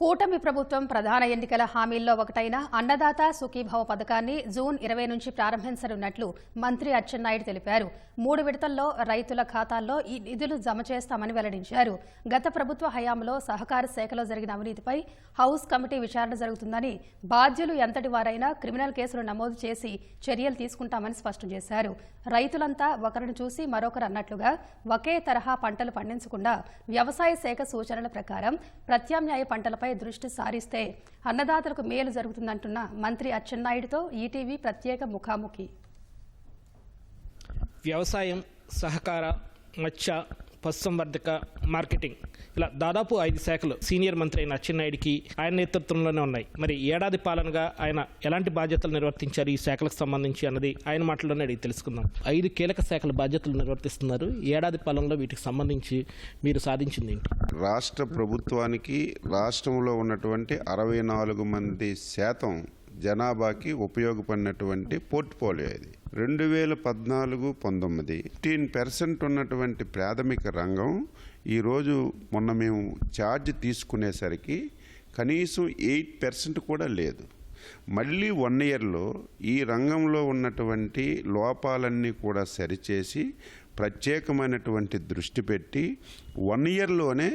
కూటమి ప్రభుత్వం ప్రధాన ఎన్నికల హామీల్లో ఒకటైన అన్నదాత సుఖీభవ పథకాన్ని జూన్ ఇరవై నుంచి ప్రారంభించనున్నట్లు మంత్రి అచ్చెన్నాయుడు తెలిపారు. మూడు విడతల్లో రైతుల ఖాతాల్లో ఈ నిధులు జమ చేస్తామని వెల్లడించారు. గత ప్రభుత్వ హయాంలో సహకార శాఖలో జరిగిన అవినీతిపై హౌస్ కమిటీ విచారణ జరుగుతుందని బాధ్యులు ఎంతటి వారైనా క్రిమినల్ కేసులు నమోదు చేసి చర్యలు తీసుకుంటామని స్పష్టం చేశారు. రైతులంతా ఒకరిని చూసి మరొకరు అన్నట్లుగా ఒకే తరహా పంటలు పండించకుండా వ్యవసాయ శాఖ సూచనల ప్రకారం ప్రత్యామ్నాయ పంటలపై దృష్టి సారిస్తే అన్నదాతలకు మేలు జరుగుతుందంటున్న మంత్రి అచ్చెన్నాయుడుతో ఈటీవీ ప్రత్యేక ముఖాముఖి. వ్యవసాయం సహకార మత్స్య పశుసంవర్ధక మార్కెటింగ్. ఇలా దాదాపు ఐదు శాఖలు సీనియర్ మంత్రి అయిన అచ్చెన్నాయుడికి ఆయన నేతృత్వంలోనే ఉన్నాయి. మరి ఏడాది పాలనగా ఆయన ఎలాంటి బాధ్యతలు నిర్వర్తించారు ఈ శాఖలకు సంబంధించి అన్నది ఆయన మాటల్లోనే అడిగి తెలుసుకుందాం. ఐదు కీలక శాఖల బాధ్యతలు నిర్వర్తిస్తున్నారు. ఏడాది పాలనలో వీటికి సంబంధించి మీరు సాధించింది ఏంటి? రాష్ట్ర ప్రభుత్వానికి రాష్ట్రంలో ఉన్నటువంటి అరవై నాలుగు మంది శాతం జనాభాకి ఉపయోగపడినటువంటి పోర్ట్ఫోలియో ఇది. రెండు వేల పద్నాలుగు పంతొమ్మిది ఫిఫ్టీన్ పర్సెంట్ ఉన్నటువంటి ప్రాథమిక రంగం ఈరోజు మొన్న మేము ఛార్జ్ తీసుకునేసరికి కనీసం ఎయిట్ పర్సెంట్ కూడా లేదు. మళ్ళీ వన్ ఇయర్లో ఈ రంగంలో ఉన్నటువంటి లోపాలన్నీ కూడా సరిచేసి ప్రత్యేకమైనటువంటి దృష్టి పెట్టి వన్ ఇయర్లోనే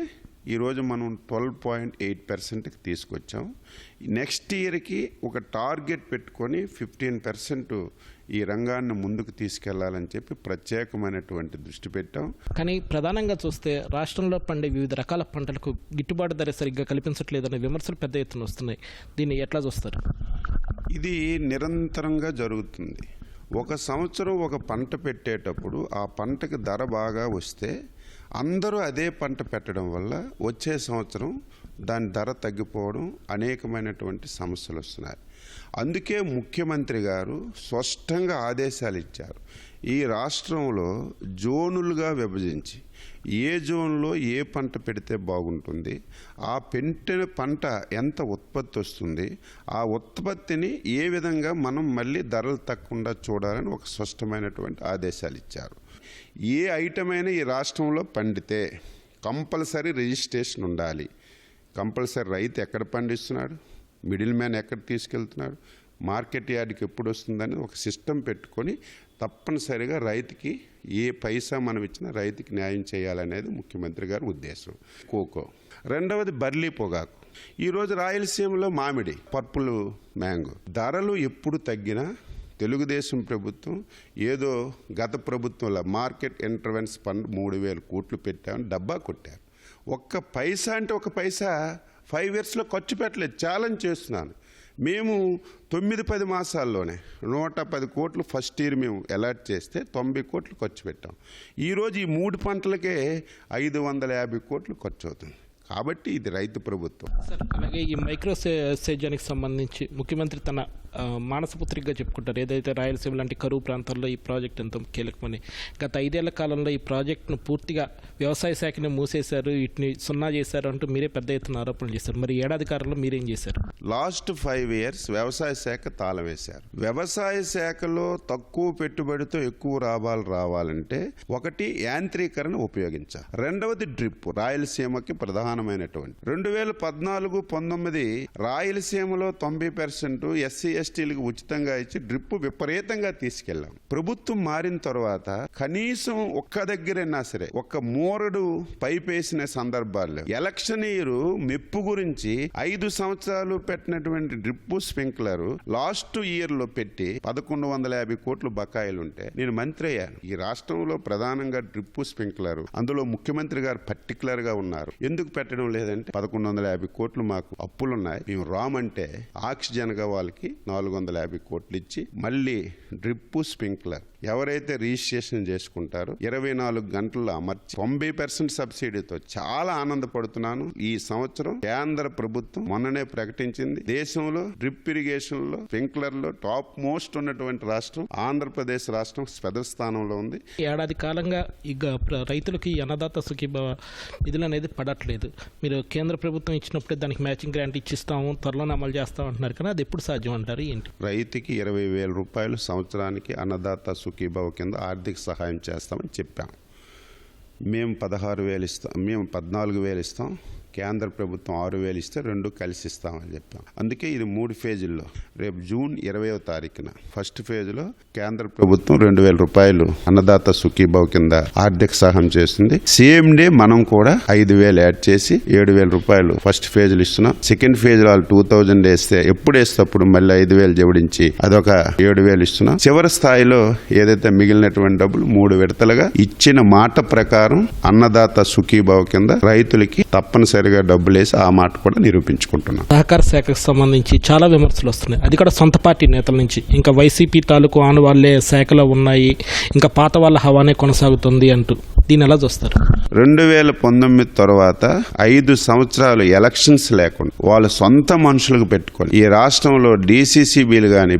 ఈరోజు మనం ట్వెల్వ్ పాయింట్ ఎయిట్ పర్సెంట్కి తీసుకొచ్చాం. నెక్స్ట్ ఇయర్కి ఒక టార్గెట్ పెట్టుకొని ఫిఫ్టీన్ పర్సెంట్ ఈ రంగాన్ని ముందుకు తీసుకెళ్ళాలని చెప్పి ప్రత్యేకమైనటువంటి దృష్టి పెట్టాం. కానీ ప్రధానంగా చూస్తే రాష్ట్రంలో పండే వివిధ రకాల పంటలకు గిట్టుబాటు ధర సరిగ్గా కల్పించట్లేదనే విమర్శలు పెద్ద ఎత్తున వస్తున్నాయి. దీన్ని ఎట్లా చూస్తారు? ఇది నిరంతరంగా జరుగుతుంది. ఒక సంవత్సరం ఒక పంట పెట్టేటప్పుడు ఆ పంటకి ధర బాగా వస్తే అందరూ అదే పంట పెట్టడం వల్ల వచ్చే సంవత్సరం దాని ధర తగ్గిపోవడం అనేకమైనటువంటి సమస్యలు వస్తున్నాయి. అందుకే ముఖ్యమంత్రి గారు స్పష్టంగా ఆదేశాలు ఇచ్చారు. ఈ రాష్ట్రంలో జోనులుగా విభజించి ఏ జోన్లో ఏ పంట పెడితే బాగుంటుంది ఆ పెట్టిన పంట ఎంత ఉత్పత్తి వస్తుంది ఆ ఉత్పత్తిని ఏ విధంగా మనం మళ్ళీ ధరలు తగ్గకుండా చూడాలని ఒక స్పష్టమైనటువంటి ఆదేశాలు ఇచ్చారు. ఏ ఐటమ్ అయినా ఈ రాష్ట్రంలో పండితే కంపల్సరీ రిజిస్ట్రేషన్ ఉండాలి. కంపల్సరీ రైతు ఎక్కడ పండిస్తున్నాడు? మిడిల్ మ్యాన్ ఎక్కడ తీసుకెళ్తున్నాడు? మార్కెట్ యార్డ్కి ఎప్పుడు వస్తుందని ఒక సిస్టమ్ పెట్టుకొని తప్పనిసరిగా రైతుకి ఏ పైసా మనం ఇచ్చినా రైతుకి న్యాయం చేయాలనేది ముఖ్యమంత్రి గారి ఉద్దేశం. కోకో. రెండవది బర్లీ పొగాకు. ఈరోజు రాయలసీమలో మామిడి పర్పుల్ మ్యాంగో ధరలు ఎప్పుడు తగ్గినా తెలుగుదేశం ప్రభుత్వం ఏదో గత ప్రభుత్వంలో మార్కెట్ ఇంటర్వెన్స్ ఫండ్ మూడు వేల కోట్లు పెట్టామని డబ్బా కొట్టారు. ఒక్క పైసా అంటే ఒక పైసా ఫైవ్ ఇయర్స్లో ఖర్చు పెట్టలేదు. ఛాలెంజ్ చేస్తున్నాను. మేము తొమ్మిది పది మాసాల్లోనే నూట పది కోట్లు ఫస్ట్ ఇయర్ మేము అలాట్ చేస్తే తొంభై కోట్లు ఖర్చు పెట్టాం. ఈరోజు ఈ మూడు పంటలకే ఐదు వందల యాభై కోట్లు ఖర్చు అవుతుంది. కాబట్టి ఇది రైతు ప్రభుత్వం. సార్ అలాగే ఈ మైక్రో సే సేద్యానికి సంబంధించి ముఖ్యమంత్రి తన మానసపుత్రికగా చెప్పుకుంటారు. ఏదైతే రాయలసీమ లాంటి కరువు ప్రాంతాల్లో ఈ ప్రాజెక్ట్ ఎంతో కీలకమని. గత ఐదేళ్ళ కాలంలో ఈ ప్రాజెక్టును పూర్తిగా వ్యవసాయ శాఖని మూసేశారు. వీటిని సున్నా చేశారు అంటూ మీరే పెద్ద ఎత్తున ఆరోపణలు చేశారు. మరి ఏడాది కాలంలో మీరేం చేశారు? లాస్ట్ ఫైవ్ ఇయర్స్ వ్యవసాయ శాఖ తాళవేశారు. వ్యవసాయ శాఖలో తక్కువ పెట్టుబడితో ఎక్కువ లాభాలు రావాలంటే ఒకటి యాంత్రీకరణ ఉపయోగించాలి. రెండవది డ్రిప్ రాయలసీమకి ప్రధానమైనటువంటి. రెండు వేల పద్నాలుగు పంతొమ్మిది రాయలసీమలో తొంభై పర్సెంట్ ఎస్సీ ఎస్టీలకు ఉచితంగా ఇచ్చి డ్రిప్ విపరీతంగా తీసుకెళ్ళాం ప్రభుత్వం మారిన తర్వాత కనీసం ఒక్క దగ్గరైనా సరే ఒక మోరడు పైపేసిన సందర్భాల్లో ఎలక్షన్ ఇయర్ మెప్పు గురించి ఐదు సంవత్సరాలు పెట్టినటువంటి డ్రిప్ స్ప్రింక్లర్ లాస్ట్ ఇయర్లో పెట్టి పదకొండు వందల యాభై కోట్లు బకాయిలు ఉంటే నేను మంత్రి అయ్యాను. ఈ రాష్ట్రంలో ప్రధానంగా డ్రిప్ స్ప్రింక్లర్ అందులో ముఖ్యమంత్రి గారు పర్టికులర్గా ఉన్నారు. ఎందుకు పెట్టడం లేదంటే పదకొండు వందల యాభై కోట్లు మాకు అప్పులున్నాయి. మేము రామంటే ఆక్సిజన్గా వాళ్ళకి నాలుగు వందల యాభై కోట్లు ఇచ్చి మళ్ళీ డ్రిప్ స్ప్రింక్లర్. ఎవరైతే రిజిస్ట్రేషన్ చేసుకుంటారో ఇరవై నాలుగు గంటల్లో అమర్చి తొంభై పర్సెంట్ సబ్సిడీతో చాలా ఆనందపడుతున్నాను. ఈ సంవత్సరం కేంద్ర ప్రభుత్వం మొన్ననే ప్రకటించింది. దేశంలో డ్రిప్ ఇరిగేషన్లో స్ప్రింక్లర్లో టాప్ మోస్ట్ ఉన్నటువంటి రాష్ట్రం ఆంధ్రప్రదేశ్ రాష్ట్రం స్పెదర్ స్థానంలో ఉంది ఏడాది కాలంగా ఇక రైతులకి అన్నదాత సుఖీభవ నిధులు అనేది పడట్లేదు. మీరు కేంద్ర ప్రభుత్వం ఇచ్చినప్పుడే దానికి మ్యాచింగ్ గ్రాంట్ ఇచ్చిస్తాము త్వరలోనే అమలు చేస్తాం అంటున్నారు కానీ అది ఎప్పుడు సాధ్యం అంటారు? ఏంటి? రైతుకి ఇరవై వేల రూపాయలు సంవత్సరానికి అన్నదాత సుఖీభవ కింద ఆర్థిక సహాయం చేస్తామని చెప్పాం. మేము పదహారు వేలు ఇస్తాం మేము పద్నాలుగు వేలు ఇస్తాం. కేంద్ర ప్రభుత్వం ఆరు వేలు ఇస్తే రెండు కలిసి ఇస్తామని చెప్పాం. అందుకే ఇది మూడు ఫేజుల్లో. రేపు జూన్ ఇరవయో తారీఖున ఫస్ట్ ఫేజ్లో కేంద్ర ప్రభుత్వం రెండు వేల రూపాయలు అన్నదాత సుఖీభావ్ కింద ఆర్థిక సహాయం చేస్తుంది. సేమ్ డే మనం కూడా ఐదు వేలు యాడ్ చేసి ఏడు వేల రూపాయలు ఫస్ట్ ఫేజ్లు ఇస్తున్నాం. సెకండ్ ఫేజ్ వాళ్ళు టూ థౌజండ్ వేస్తే ఎప్పుడు వేస్తే అప్పుడు మళ్ళీ ఐదు వేలు జోడించి అదొక ఏడు వేలు ఇస్తున్నాం. చివరి స్థాయిలో ఏదైతే మిగిలినటువంటి డబ్బులు మూడు విడతలుగా ఇచ్చిన మాట ప్రకారం అన్నదాత సుఖీభావ్ కింద రైతులకి తప్పనిసరి తప్పనిసరిగా డబ్బులు వేసి ఆ మాట కూడా నిరూపించుకుంటున్నాం. సహకార శాఖకు సంబంధించి చాలా విమర్శలు వస్తున్నాయి. అది కూడా సొంత పార్టీ నేతల నుంచి. ఇంకా వైసీపీ తాలూకు ఆను వాళ్ళే శాఖలో ఉన్నాయి. ఇంకా పాత వాళ్ళ హవానే కొనసాగుతుంది అంటూ. దీన్ని ఎలా చూస్తారు? రెండు వేల పంతొమ్మిది తర్వాత ఐదు సంవత్సరాలు ఎలక్షన్స్ లేకుండా వాళ్ళ సొంత మనుషులకు పెట్టుకొని ఈ రాష్ట్రంలో డీసీసీబీలు కానీ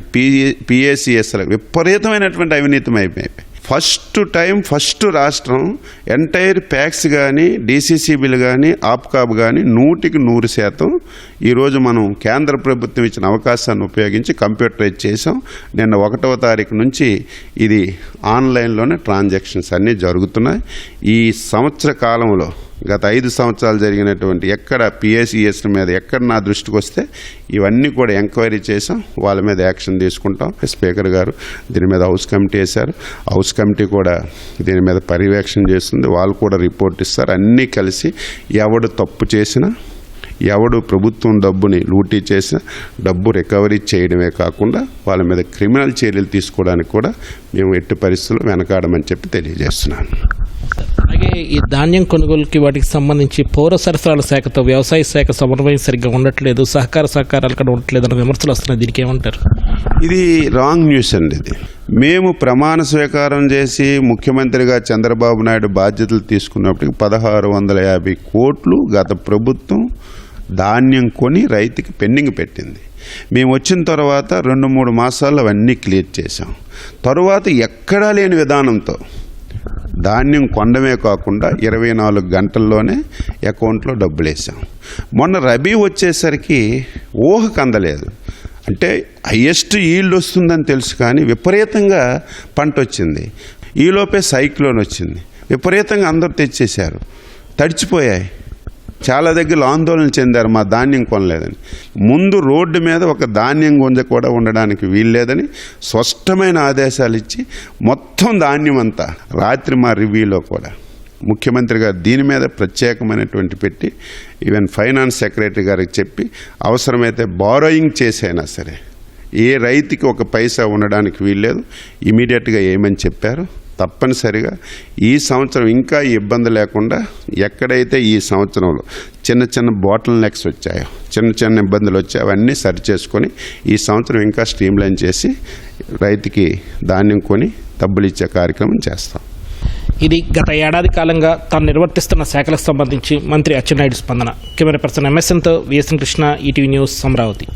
పిఏసిఎస్లు విపరీతమైనటువంటి అవినీతం అయిపోయాయి ఫస్ట్ టైం ఫస్ట్ రాష్ట్రం ఎంటైర్ ప్యాక్స్ కానీ డీసీసీబీలు కానీ ఆప్కాబ్ కానీ నూటికి నూరు శాతం ఈరోజు మనం కేంద్ర ప్రభుత్వం ఇచ్చిన అవకాశాన్ని ఉపయోగించి కంప్యూటరైజ్ చేసాం నిన్న ఒకటవ తారీఖు నుంచి ఇది ఆన్లైన్లోనే ట్రాన్సాక్షన్స్ అన్నీ జరుగుతున్నాయి. ఈ సంవత్సర కాలంలో గత ఐదు సంవత్సరాలు జరిగినటువంటి ఎక్కడ పిఎస్ఈఎస్ మీద ఎక్కడ నా దృష్టికి వస్తే ఇవన్నీ కూడా ఎంక్వైరీ చేసాం. వాళ్ళ మీద యాక్షన్ తీసుకుంటాం. స్పీకర్ గారు దీని మీద హౌస్ కమిటీ వేశారు. హౌస్ కమిటీ కూడా దీని మీద పర్యవేక్షణ చేస్తుంది. వాళ్ళు కూడా రిపోర్ట్ ఇస్తారు. అన్నీ కలిసి ఎవడు తప్పు చేసినా ఎవడు ప్రభుత్వం డబ్బుని లూటీ చేసిన డబ్బు రికవరీ చేయడమే కాకుండా వాళ్ళ మీద క్రిమినల్ చర్యలు తీసుకోవడానికి కూడా మేము ఎట్టి పరిస్థితుల్లో వెనకాడమని చెప్పి తెలియజేస్తున్నాను. ఈ ధాన్యం కొనుగోలుకి వాటికి సంబంధించి పౌర సరఫరాల శాఖతో వ్యవసాయ శాఖ సమన్వయం సరిగ్గా ఉండట్లేదు సహకార సహకారాలు కూడా ఉండట్లేదు అన్న విమర్శలు వస్తున్నాయి. దీనికి ఏమంటారు? ఇది రాంగ్ న్యూస్ అండి ఇది. మేము ప్రమాణ స్వీకారం చేసి ముఖ్యమంత్రిగా చంద్రబాబు నాయుడు బాధ్యతలు తీసుకున్నప్పటికి పదహారు వందల యాభై కోట్లు గత ప్రభుత్వం ధాన్యం కొని రైతుకి పెండింగ్ పెట్టింది. మేము వచ్చిన తర్వాత రెండు మూడు మాసాల్లో అవన్నీ క్లియర్ చేసాం తరువాత ఎక్కడా లేని విధానంతో ధాన్యం కొండమే కాకుండా ఇరవై నాలుగు గంటల్లోనే అకౌంట్లో డబ్బులు వేసాం మొన్న రబీ వచ్చేసరికి ఊహకు అందలేదు. అంటే హయ్యెస్ట్ ఈల్డ్ వస్తుందని తెలుసు కానీ విపరీతంగా పంట వచ్చింది. ఈలోపే సైక్లోన్ వచ్చింది. విపరీతంగా అందరూ తెచ్చేశారు. తడిచిపోయాయి. చాలా దగ్గర ఆందోళన చెందారు మా ధాన్యం కొనలేదని. ముందు రోడ్డు మీద ఒక ధాన్యం గుంజ కూడా ఉండడానికి వీల్లేదని స్పష్టమైన ఆదేశాలు ఇచ్చి మొత్తం ధాన్యం అంతా రాత్రి మా రివ్యూలో కూడా ముఖ్యమంత్రి గారు దీని మీద ప్రత్యేకమైనటువంటి పెట్టి ఈవెన్ ఫైనాన్స్ సెక్రటరీ గారికి చెప్పి అవసరమైతే బారోయింగ్ చేసైనా సరే ఏ రైతుకి ఒక పైసా ఉండడానికి వీల్లేదు ఇమీడియట్గా ఏమని చెప్పారు? తప్పనిసరిగా ఈ సంవత్సరం ఇంకా ఇబ్బంది లేకుండా ఎక్కడైతే ఈ సంవత్సరంలో చిన్న చిన్న బాటిల్ నెక్స్ వచ్చాయో చిన్న చిన్న ఇబ్బందులు వచ్చాయో అవన్నీ సరి చేసుకొని ఈ సంవత్సరం ఇంకా స్ట్రీమ్లైన్ చేసి రైతుకి ధాన్యం కొని డబ్బులు ఇచ్చే కార్యక్రమం చేస్తాం. ఇది గత ఏడాది కాలంగా తాను నిర్వర్తిస్తున్న శాఖలకు సంబంధించి మంత్రి అచ్చెన్నాయుడు స్పందన. Camera person ఎంఎస్ఎన్తో VSN Krishna ETV news Amaravati.